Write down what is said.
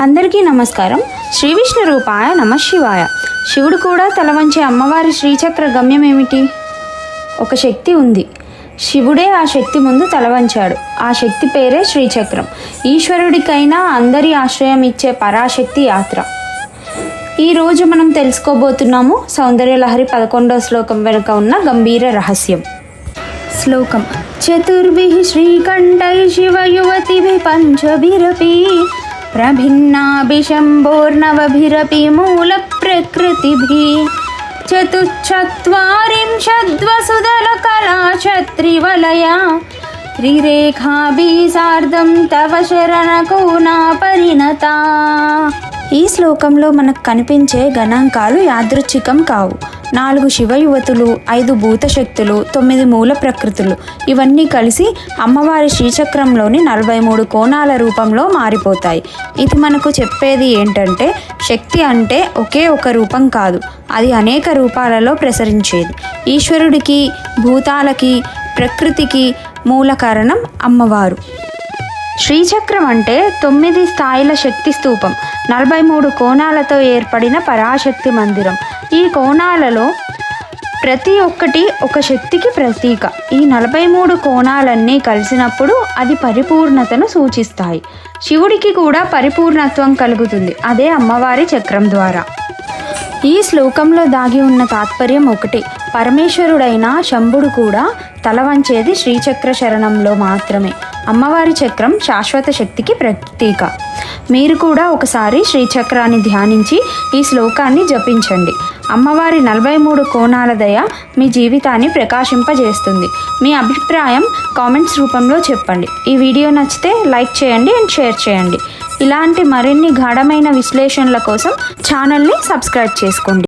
అందరికీ నమస్కారం. శ్రీ విష్ణు రూపాయ నమ శివాయ. శివుడు కూడా తలవంచే అమ్మవారి శ్రీచక్ర గమ్యం ఏమిటి? ఒక శక్తి ఉంది. శివుడే ఆ శక్తి ముందు తలవంచాడు ఆ శక్తి పేరే శ్రీచక్రం. ఈశ్వరుడికైనా అందరి ఆశ్రయం ఇచ్చే పరాశక్తి యాత్ర. ఈరోజు మనం తెలుసుకోబోతున్నాము సౌందర్యలహరి పదకొండవ శ్లోకం వెనుక ఉన్న గంభీర రహస్యం. శ్లోకం. చతుర్భి శ్రీకంఠై యువతి పంచబీరవి प्रभिन्नाभिशम्भोर्नवभिरपि मूलप्रकृतिभिः चतुश्चत्वारिंशद्वसुदलकला छत्रिवलया त्रिरेखाभिः सार्धं तव शरणकोना परिणता ఈ శ్లోకంలో మనకు కనిపించే గణాంకాలు యాదృచ్ఛికం కావు నాలుగు శివ యువతులు ఐదు భూత శక్తులు తొమ్మిది మూల ప్రకృతులు. ఇవన్నీ కలిసి అమ్మవారి శ్రీచక్రంలోని నలభై మూడు కోణాల రూపంలో మారిపోతాయి. ఇది మనకు చెప్పేది ఏంటంటే శక్తి అంటే ఒకే ఒక రూపం కాదు అది అనేక రూపాలలో ప్రసరించేది. ఈశ్వరుడికి భూతాలకి ప్రకృతికి మూల కారణం అమ్మవారు. శ్రీచక్రం అంటే తొమ్మిది స్థాయిల శక్తి స్తూపం నలభై మూడు కోణాలతో ఏర్పడిన పరాశక్తి మందిరం. ఈ కోణాలలో ప్రతి ఒక్కటి ఒక శక్తికి ప్రతీక. ఈ నలభై మూడు కోణాలన్నీ కలిసినప్పుడు అది పరిపూర్ణతను సూచిస్తాయి. శివుడికి కూడా పరిపూర్ణత్వం కలుగుతుంది అదే అమ్మవారి చక్రం ద్వారా. ఈ శ్లోకంలో దాగి ఉన్న తాత్పర్యం ఒకటి. పరమేశ్వరుడైన శంభుడు కూడా తల వంచేది శ్రీచక్ర శరణంలో మాత్రమే. అమ్మవారి చక్రం శాశ్వత శక్తికి ప్రతీక. మీరు కూడా ఒకసారి శ్రీచక్రాన్ని ధ్యానించి ఈ శ్లోకాన్ని జపించండి. అమ్మవారి నలభై మూడు కోణాల దయ మీ జీవితాన్ని ప్రకాశింపజేస్తుంది. మీ అభిప్రాయం కామెంట్స్ రూపంలో చెప్పండి. ఈ వీడియో నచ్చితే లైక్ చేయండి అండ్ షేర్ చేయండి. ఇలాంటి మరిన్ని గాఢమైన విశ్లేషణల కోసం ఛానల్ని సబ్స్క్రైబ్ చేసుకోండి.